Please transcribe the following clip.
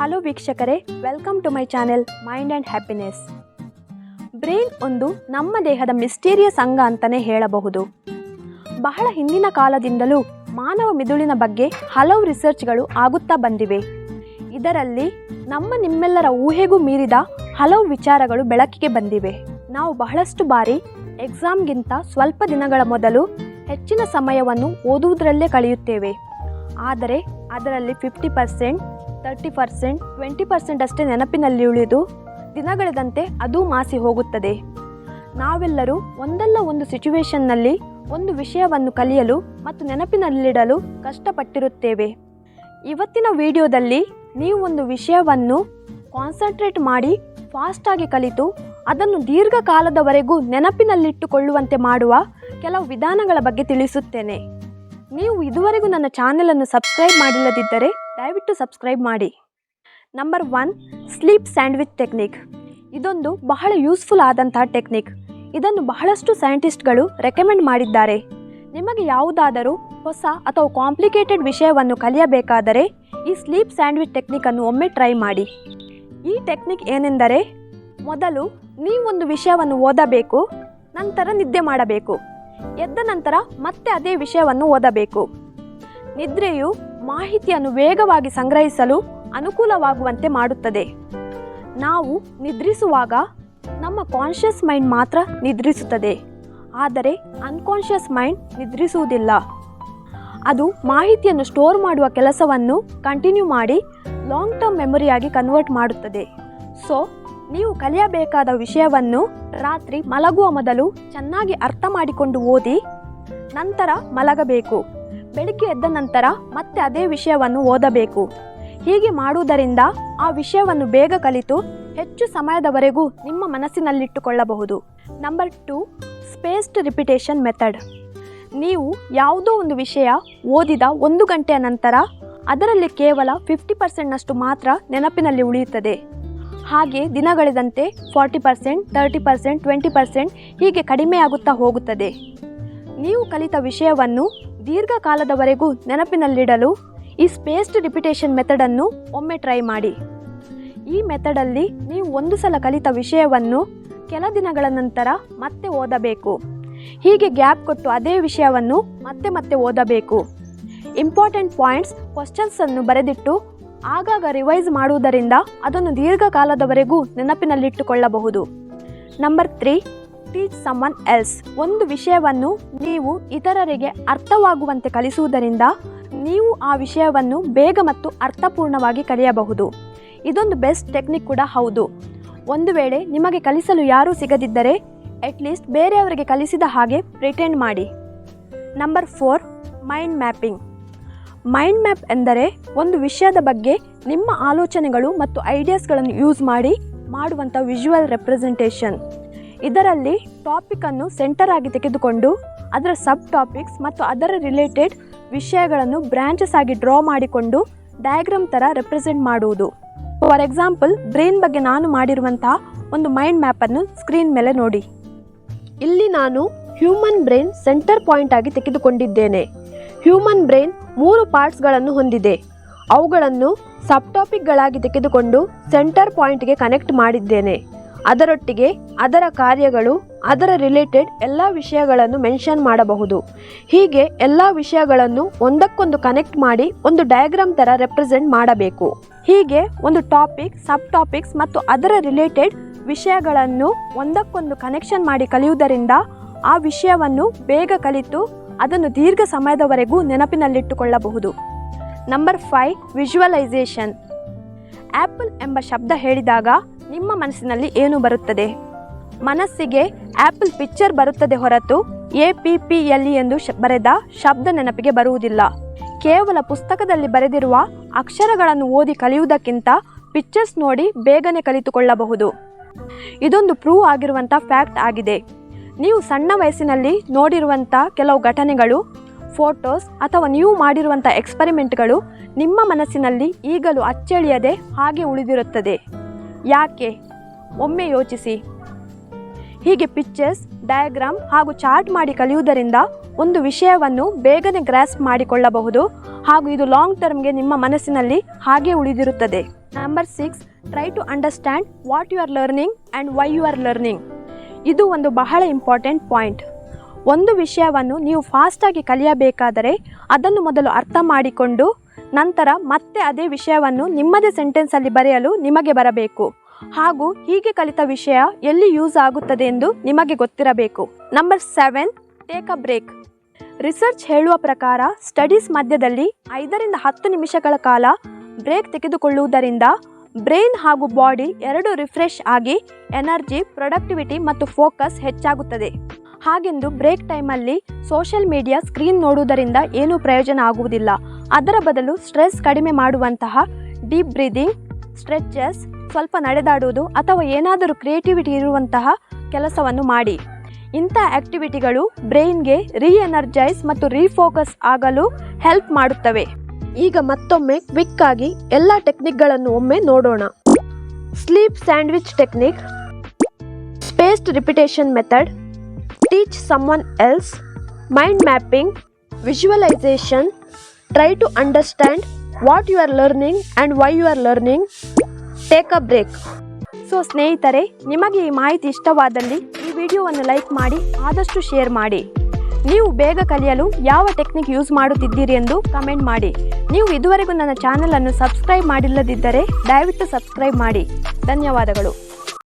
Hello ವೀಕ್ಷಕರೇ welcome to my channel mind and happiness brain ಒಂದು ನಮ್ಮ ದೇಹದ ಮಿಸ್ಟೀರಿಯಸ್ ಅಂಗ ಅಂತಲೇ ಹೇಳಬಹುದು. ಬಹಳ ಹಿಂದಿನ ಕಾಲದಿಂದಲೂ ಮಾನವ ಮಿದುಳಿನ ಬಗ್ಗೆ ಹಲವು ರಿಸರ್ಚ್ಗಳು ಆಗುತ್ತಾ ಬಂದಿವೆ. ಇದರಲ್ಲಿ ನಮ್ಮ ನಿಮ್ಮೆಲ್ಲರ ಊಹೆಗೂ ಮೀರಿದ ಹಲವು ವಿಚಾರಗಳು ಬೆಳಕಿಗೆ ಬಂದಿವೆ. ನಾವು ಬಹಳಷ್ಟು ಬಾರಿ ಎಕ್ಸಾಮ್ಗಿಂತ ಸ್ವಲ್ಪ ದಿನಗಳ ಮೊದಲು ಹೆಚ್ಚಿನ ಸಮಯವನ್ನು ಓದುವುದರಲ್ಲೇ ಕಳೆಯುತ್ತೇವೆ. ಆದರೆ ಅದರಲ್ಲಿ fifty percent thirty percent, twenty percent ಅಷ್ಟೇ ನೆನಪಿನಲ್ಲಿ ಉಳಿದು ದಿನಗಳದಂತೆ ಅದು ಮಾಸಿ ಹೋಗುತ್ತದೆ. ನಾವೆಲ್ಲರೂ ಒಂದಲ್ಲ ಒಂದು ಸಿಚುವೇಶನ್ನಲ್ಲಿ ಒಂದು ವಿಷಯವನ್ನು ಕಲಿಯಲು ಮತ್ತು ನೆನಪಿನಲ್ಲಿಡಲು ಕಷ್ಟಪಟ್ಟಿರುತ್ತೇವೆ. ಇವತ್ತಿನ ವಿಡಿಯೋದಲ್ಲಿ ನೀವು ಒಂದು ವಿಷಯವನ್ನು ಕಾನ್ಸಂಟ್ರೇಟ್ ಮಾಡಿ ಫಾಸ್ಟಾಗಿ ಕಲಿತು ಅದನ್ನು ದೀರ್ಘಕಾಲದವರೆಗೂ ನೆನಪಿನಲ್ಲಿಟ್ಟುಕೊಳ್ಳುವಂತೆ ಮಾಡುವ ಕೆಲವು ವಿಧಾನಗಳ ಬಗ್ಗೆ ತಿಳಿಸುತ್ತೇನೆ. ನೀವು ಇದುವರೆಗೂ ನನ್ನ ಚಾನೆಲನ್ನು ಸಬ್ಸ್ಕ್ರೈಬ್ ಮಾಡಿಲ್ಲದಿದ್ದರೆ ದಯವಿಟ್ಟು ಸಬ್ಸ್ಕ್ರೈಬ್ ಮಾಡಿ. Number one sleep sandwich technique ಇದೊಂದು ಬಹಳ ಯೂಸ್ಫುಲ್ ಆದಂತಹ ಟೆಕ್ನಿಕ್ ಇದನ್ನು ಬಹಳಷ್ಟು ಸೈಂಟಿಸ್ಟ್ಗಳು ರೆಕಮೆಂಡ್ ಮಾಡಿದ್ದಾರೆ. ನಿಮಗೆ ಯಾವುದಾದರೂ ಹೊಸ ಅಥವಾ ಕಾಂಪ್ಲಿಕೇಟೆಡ್ ವಿಷಯವನ್ನು ಕಲಿಯಬೇಕಾದರೆ ಈ ಸ್ಲೀಪ್ ಸ್ಯಾಂಡ್ವಿಚ್ ಟೆಕ್ನಿಕನ್ನು ಒಮ್ಮೆ ಟ್ರೈ ಮಾಡಿ. ಈ ಟೆಕ್ನಿಕ್ ಏನೆಂದರೆ, ಮೊದಲು ನೀವೊಂದು ವಿಷಯವನ್ನು ಓದಬೇಕು, ನಂತರ ನಿದ್ದೆ ಮಾಡಬೇಕು. ಎದ್ದ ನಂತರ ಮತ್ತೆ ಅದೇ ವಿಷಯವನ್ನು ಓದಬೇಕು. ನಿದ್ರೆಯು ಮಾಹಿತಿಯನ್ನು ವೇಗವಾಗಿ ಸಂಗ್ರಹಿಸಲು ಅನುಕೂಲವಾಗುವಂತೆ ಮಾಡುತ್ತದೆ. ನಾವು ನಿದ್ರಿಸುವಾಗ ನಮ್ಮ ಕಾನ್ಷಿಯಸ್ ಮೈಂಡ್ ಮಾತ್ರ ನಿದ್ರಿಸುತ್ತದೆ. ಆದರೆ ಅನ್ಕಾನ್ಷಿಯಸ್ ಮೈಂಡ್ ನಿದ್ರಿಸುವುದಿಲ್ಲ. ಅದು ಮಾಹಿತಿಯನ್ನು ಸ್ಟೋರ್ ಮಾಡುವ ಕೆಲಸವನ್ನು ಕಂಟಿನ್ಯೂ ಮಾಡಿ ಲಾಂಗ್ ಟರ್ಮ್ ಮೆಮೊರಿಯಾಗಿ ಕನ್ವರ್ಟ್ ಮಾಡುತ್ತದೆ. ಸೊ, ನೀವು ಕಲಿಯಬೇಕಾದ ವಿಷಯವನ್ನು ರಾತ್ರಿ ಮಲಗುವ ಮೊದಲು ಚೆನ್ನಾಗಿ ಅರ್ಥ ಮಾಡಿಕೊಂಡು ಓದಿ, ನಂತರ ಮಲಗಬೇಕು. ಬೆಳಿಗ್ಗೆ ಎದ್ದ ನಂತರ ಮತ್ತೆ ಅದೇ ವಿಷಯವನ್ನು ಓದಬೇಕು. ಹೀಗೆ ಮಾಡುವುದರಿಂದ ಆ ವಿಷಯವನ್ನು ಬೇಗ ಕಲಿತು ಹೆಚ್ಚು ಸಮಯದವರೆಗೂ ನಿಮ್ಮ ಮನಸ್ಸಿನಲ್ಲಿಟ್ಟುಕೊಳ್ಳಬಹುದು. Number two spaced repetition method ನೀವು ಯಾವುದೋ ಒಂದು ವಿಷಯ ಓದಿದ ಒಂದು ಗಂಟೆಯ ನಂತರ ಅದರಲ್ಲಿ ಕೇವಲ ಫಿಫ್ಟಿ ಪರ್ಸೆಂಟ್ನಷ್ಟು ಮಾತ್ರ ನೆನಪಿನಲ್ಲಿ ಉಳಿಯುತ್ತದೆ. ಹಾಗೆ ದಿನಗಳಿದಂತೆ forty percent thirty percent twenty percent ಹೀಗೆ ಕಡಿಮೆಯಾಗುತ್ತಾ ಹೋಗುತ್ತದೆ. ನೀವು ಕಲಿತ ವಿಷಯವನ್ನು ದೀರ್ಘಕಾಲದವರೆಗೂ ನೆನಪಿನಲ್ಲಿಡಲು ಈ ಸ್ಪೇಸ್ಡ್ ರಿಪಿಟೇಷನ್ ಮೆಥಡನ್ನು ಒಮ್ಮೆ ಟ್ರೈ ಮಾಡಿ. ಈ ಮೆಥಡಲ್ಲಿ ನೀವು ಒಂದು ಸಲ ಕಲಿತ ವಿಷಯವನ್ನು ಕೆಲ ದಿನಗಳ ನಂತರ ಮತ್ತೆ ಓದಬೇಕು. ಹೀಗೆ ಗ್ಯಾಪ್ ಕೊಟ್ಟು ಅದೇ ವಿಷಯವನ್ನು ಮತ್ತೆ ಮತ್ತೆ ಓದಬೇಕು. ಇಂಪಾರ್ಟೆಂಟ್ ಪಾಯಿಂಟ್ಸ್ ಕ್ವಶನ್ಸನ್ನು ಬರೆದಿಟ್ಟು ಆಗಾಗ ರಿವೈಸ್ ಮಾಡುವುದರಿಂದ ಅದನ್ನು ದೀರ್ಘಕಾಲದವರೆಗೂ ನೆನಪಿನಲ್ಲಿಟ್ಟುಕೊಳ್ಳಬಹುದು. Number three teach someone else ಒಂದು ವಿಷಯವನ್ನು ನೀವು ಇತರರಿಗೆ ಅರ್ಥವಾಗುವಂತೆ ಕಲಿಸುವುದರಿಂದ ನೀವು ಆ ವಿಷಯವನ್ನು ಬೇಗ ಮತ್ತು ಅರ್ಥಪೂರ್ಣವಾಗಿ ಕಲಿಯಬಹುದು. ಇದೊಂದು ಬೆಸ್ಟ್ ಟೆಕ್ನಿಕ್ ಕೂಡ ಹೌದು. ಒಂದು ವೇಳೆ ನಿಮಗೆ ಕಲಿಸಲು ಯಾರೂ ಸಿಗದಿದ್ದರೆ ಅಟ್ಲೀಸ್ಟ್ ಬೇರೆಯವರಿಗೆ ಕಲಿಸಿದ ಹಾಗೆ ಪ್ರಿಟೆಂಡ್ ಮಾಡಿ. Number four mind mapping mind map ಎಂದರೆ ಒಂದು ವಿಷಯದ ಬಗ್ಗೆ ನಿಮ್ಮ ಆಲೋಚನೆಗಳು ಮತ್ತು ಐಡಿಯಾಸ್ಗಳನ್ನು ಯೂಸ್ ಮಾಡಿ ಮಾಡುವಂಥ ವಿಜುವಲ್ ರೆಪ್ರೆಸೆಂಟೇಷನ್ ಇದರಲ್ಲಿ ಟಾಪಿಕನ್ನು ಸೆಂಟರ್ ಆಗಿ ತೆಗೆದುಕೊಂಡು ಅದರ ಸಬ್ ಟಾಪಿಕ್ಸ್ ಮತ್ತು ಅದರ ರಿಲೇಟೆಡ್ ವಿಷಯಗಳನ್ನು ಬ್ರಾಂಚಸ್ ಆಗಿ ಡ್ರಾ ಮಾಡಿಕೊಂಡು ಡಯಾಗ್ರಾಮ್ ಥರ ರೆಪ್ರೆಸೆಂಟ್ ಮಾಡುವುದು. ಫಾರ್ ಎಕ್ಸಾಂಪಲ್ ಬ್ರೈನ್ ಬಗ್ಗೆ ನಾನು ಮಾಡಿರುವಂತಹ ಒಂದು ಮೈಂಡ್ ಮ್ಯಾಪನ್ನು ಸ್ಕ್ರೀನ್ ಮೇಲೆ ನೋಡಿ. ಇಲ್ಲಿ ನಾನು ಹ್ಯೂಮನ್ ಬ್ರೈನ್ ಸೆಂಟರ್ ಪಾಯಿಂಟ್ ಆಗಿ ತೆಗೆದುಕೊಂಡಿದ್ದೇನೆ. ಹ್ಯೂಮನ್ ಬ್ರೈನ್ ಮೂರು ಪಾರ್ಟ್ಸ್ಗಳನ್ನು ಹೊಂದಿದೆ. ಅವುಗಳನ್ನು ಸಬ್ ಟಾಪಿಕ್ಗಳಾಗಿ ತೆಗೆದುಕೊಂಡು ಸೆಂಟರ್ ಪಾಯಿಂಟ್ಗೆ ಕನೆಕ್ಟ್ ಮಾಡಿದ್ದೇನೆ. ಅದರೊಟ್ಟಿಗೆ ಅದರ ಕಾರ್ಯಗಳು, ಅದರ ರಿಲೇಟೆಡ್ ಎಲ್ಲ ವಿಷಯಗಳನ್ನು ಮೆನ್ಷನ್ ಮಾಡಬಹುದು. ಹೀಗೆ ಎಲ್ಲ ವಿಷಯಗಳನ್ನು ಒಂದಕ್ಕೊಂದು ಕನೆಕ್ಟ್ ಮಾಡಿ ಒಂದು ಡಯಾಗ್ರಾಮ್ ಥರ ರೆಪ್ರೆಸೆಂಟ್ ಮಾಡಬೇಕು. ಹೀಗೆ ಒಂದು ಟಾಪಿಕ್ ಸಬ್ ಟಾಪಿಕ್ಸ್ ಮತ್ತು ಅದರ ರಿಲೇಟೆಡ್ ವಿಷಯಗಳನ್ನು ಒಂದಕ್ಕೊಂದು ಕನೆಕ್ಷನ್ ಮಾಡಿ ಕಲಿಯುವುದರಿಂದ ಆ ವಿಷಯವನ್ನು ಬೇಗ ಕಲಿತು ಅದನ್ನು ದೀರ್ಘ ಸಮಯದವರೆಗೂ ನೆನಪಿನಲ್ಲಿಟ್ಟುಕೊಳ್ಳಬಹುದು. ನಂಬರ್ ಫೈವ್ ವಿಜುವಲೈಸೇಷನ್ ಆ್ಯಪಲ್ ಎಂಬ ಶಬ್ದ ಹೇಳಿದಾಗ ನಿಮ್ಮ ಮನಸ್ಸಿನಲ್ಲಿ ಏನು ಬರುತ್ತದೆ? ಮನಸ್ಸಿಗೆ ಆ್ಯಪಲ್ ಪಿಕ್ಚರ್ ಬರುತ್ತದೆ ಹೊರತು ಎ ಪಿ ಪಿ ಎಲ್ ಎಂದು ಬರೆದ ಶಬ್ದ ನೆನಪಿಗೆ ಬರುವುದಿಲ್ಲ. ಕೇವಲ ಪುಸ್ತಕದಲ್ಲಿ ಬರೆದಿರುವ ಅಕ್ಷರಗಳನ್ನು ಓದಿ ಕಲಿಯುವುದಕ್ಕಿಂತ ಪಿಕ್ಚರ್ಸ್ ನೋಡಿ ಬೇಗನೆ ಕಲಿತುಕೊಳ್ಳಬಹುದು. ಇದೊಂದು ಪ್ರೂವ್ ಆಗಿರುವಂಥ ಫ್ಯಾಕ್ಟ್ ಆಗಿದೆ. ನೀವು ಸಣ್ಣ ವಯಸ್ಸಿನಲ್ಲಿ ನೋಡಿರುವಂಥ ಕೆಲವು ಘಟನೆಗಳು, ಫೋಟೋಸ್ ಅಥವಾ ನೀವು ಮಾಡಿರುವಂಥ ಎಕ್ಸ್ಪರಿಮೆಂಟ್ಗಳು ನಿಮ್ಮ ಮನಸ್ಸಿನಲ್ಲಿ ಈಗಲೂ ಅಚ್ಚಳಿಯದೆ ಹಾಗೆ ಉಳಿದಿರುತ್ತದೆ. ಯಾಕೆ? ಒಮ್ಮೆ ಯೋಚಿಸಿ. ಹೀಗೆ ಪಿಕ್ಚರ್ಸ್ ಡಯಾಗ್ರಾಮ್ ಹಾಗೂ ಚಾರ್ಟ್ ಮಾಡಿ ಕಲಿಯುವುದರಿಂದ ಒಂದು ವಿಷಯವನ್ನು ಬೇಗನೆ ಗ್ರಾಸ್ಪ್ ಮಾಡಿಕೊಳ್ಳಬಹುದು ಹಾಗೂ ಇದು ಲಾಂಗ್ ಟರ್ಮ್ಗೆ ನಿಮ್ಮ ಮನಸ್ಸಿನಲ್ಲಿ ಹಾಗೆ ಉಳಿದಿರುತ್ತದೆ. Number six try to understand what you are learning and why you are learning ಇದು ಒಂದು ಬಹಳ ಇಂಪಾರ್ಟೆಂಟ್ ಪಾಯಿಂಟ್ ಒಂದು ವಿಷಯವನ್ನು ನೀವು ಫಾಸ್ಟಾಗಿ ಕಲಿಯಬೇಕಾದರೆ ಅದನ್ನು ಮೊದಲು ಅರ್ಥ ಮಾಡಿಕೊಂಡು ನಂತರ ಮತ್ತೆ ಅದೇ ವಿಷಯವನ್ನು ನಿಮ್ಮದೇ ಸೆಂಟೆನ್ಸಲ್ಲಿ ಬರೆಯಲು ನಿಮಗೆ ಬರಬೇಕು. ಹಾಗೂ ಹೀಗೆ ಕಲಿತ ವಿಷಯ ಎಲ್ಲಿ ಯೂಸ್ ಆಗುತ್ತದೆ ಎಂದು ನಿಮಗೆ ಗೊತ್ತಿರಬೇಕು. Number seven take a break research ಹೇಳುವ ಪ್ರಕಾರ ಸ್ಟಡೀಸ್ ಮಧ್ಯದಲ್ಲಿ ಐದರಿಂದ ಹತ್ತು ನಿಮಿಷಗಳ ಕಾಲ ಬ್ರೇಕ್ ತೆಗೆದುಕೊಳ್ಳುವುದರಿಂದ ಬ್ರೈನ್ ಹಾಗೂ ಬಾಡಿ ಎರಡೂ ರಿಫ್ರೆಶ್ ಆಗಿ ಎನರ್ಜಿ ಪ್ರೊಡಕ್ಟಿವಿಟಿ ಮತ್ತು ಫೋಕಸ್ ಹೆಚ್ಚಾಗುತ್ತದೆ. ಹಾಗೆಂದು ಬ್ರೇಕ್ ಟೈಮಲ್ಲಿ ಸೋಷಿಯಲ್ ಮೀಡಿಯಾ ಸ್ಕ್ರೀನ್ ನೋಡುವುದರಿಂದ ಏನೂ ಪ್ರಯೋಜನ ಆಗುವುದಿಲ್ಲ. ಅದರ ಬದಲು ಸ್ಟ್ರೆಸ್ ಕಡಿಮೆ ಮಾಡುವಂತಹ ಡೀಪ್ ಬ್ರೀದಿಂಗ್, ಸ್ಟ್ರೆಚಸ್, ಸ್ವಲ್ಪ ನಡೆದಾಡುವುದು ಅಥವಾ ಏನಾದರೂ ಕ್ರಿಯೇಟಿವಿಟಿ ಇರುವಂತಹ ಕೆಲಸವನ್ನು ಮಾಡಿ. ಇಂಥ ಆಕ್ಟಿವಿಟಿಗಳು ಬ್ರೈನ್ಗೆ ರೀ ಎನರ್ಜೈಸ್ ಮತ್ತು ರೀಫೋಕಸ್ ಆಗಲು ಹೆಲ್ಪ್ ಮಾಡುತ್ತವೆ. ಈಗ ಮತ್ತೊಮ್ಮೆ ಕ್ವಿಕ್ ಆಗಿ ಎಲ್ಲ ಟೆಕ್ನಿಕ್ಗಳನ್ನು ಒಮ್ಮೆ ನೋಡೋಣ. Sleep sandwich technique, spaced repetition method, teach someone else, mind mapping, visualisation try to understand what you are learning and why you are learning take a break so ಸ್ನೇಹಿತರೆ, ನಿಮಗೆ ಈ ಮಾಹಿತಿ ಇಷ್ಟವಾದಲ್ಲಿ ಈ ವಿಡಿಯೋವನ್ನು ಲೈಕ್ ಮಾಡಿ, ಆದಷ್ಟು ಶೇರ್ ಮಾಡಿ. ನೀವು ಬೇಗ ಕಲಿಯಲು ಯಾವ ಟೆಕ್ನಿಕ್ ಯೂಸ್ ಮಾಡುತ್ತಿದ್ದೀರಿ ಎಂದು ಕಮೆಂಟ್ ಮಾಡಿ. ನೀವು ಇದುವರೆಗೂ ನನ್ನ ಚಾನಲನ್ನು ಸಬ್ಸ್ಕ್ರೈಬ್ ಮಾಡಿಲ್ಲದಿದ್ದರೆ ದಯವಿಟ್ಟು ಸಬ್ಸ್ಕ್ರೈಬ್ ಮಾಡಿ. ಧನ್ಯವಾದಗಳು.